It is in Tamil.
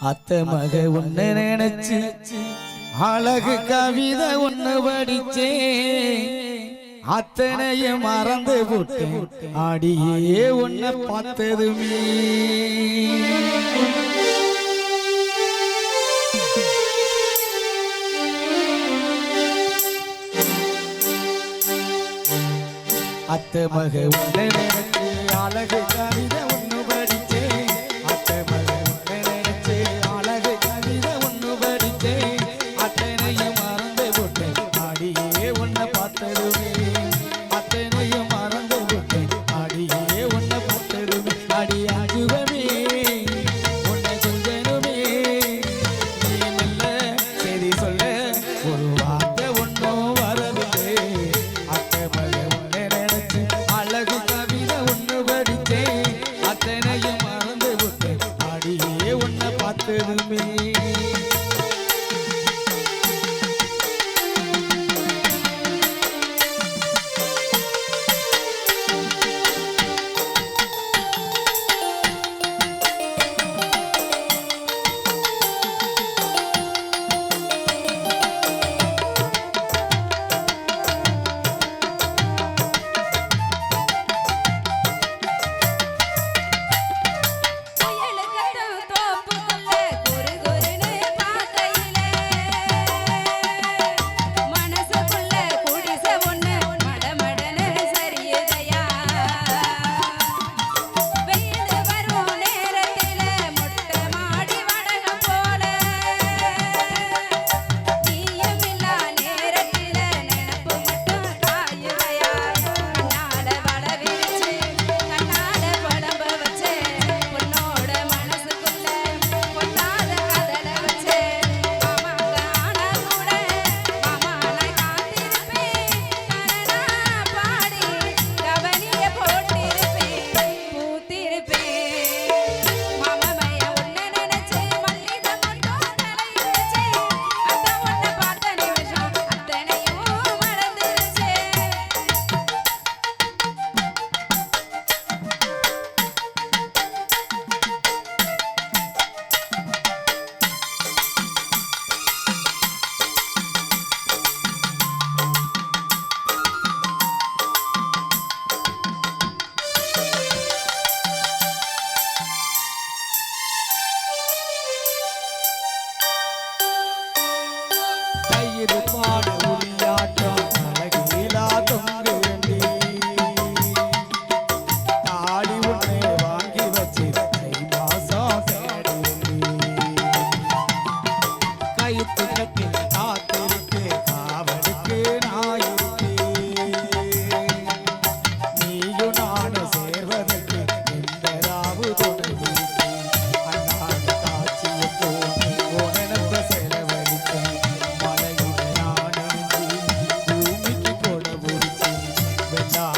அத்த மக ஒன்று நினைச்சு அழகு கவிதை ஒன்று படிச்சே. அத்தனைய மறந்து போட்டு அடியே ஒன்ன பார்த்ததுமே. அத்த மக ஒன்று அழகு கவிதை ஒன்று படி nah.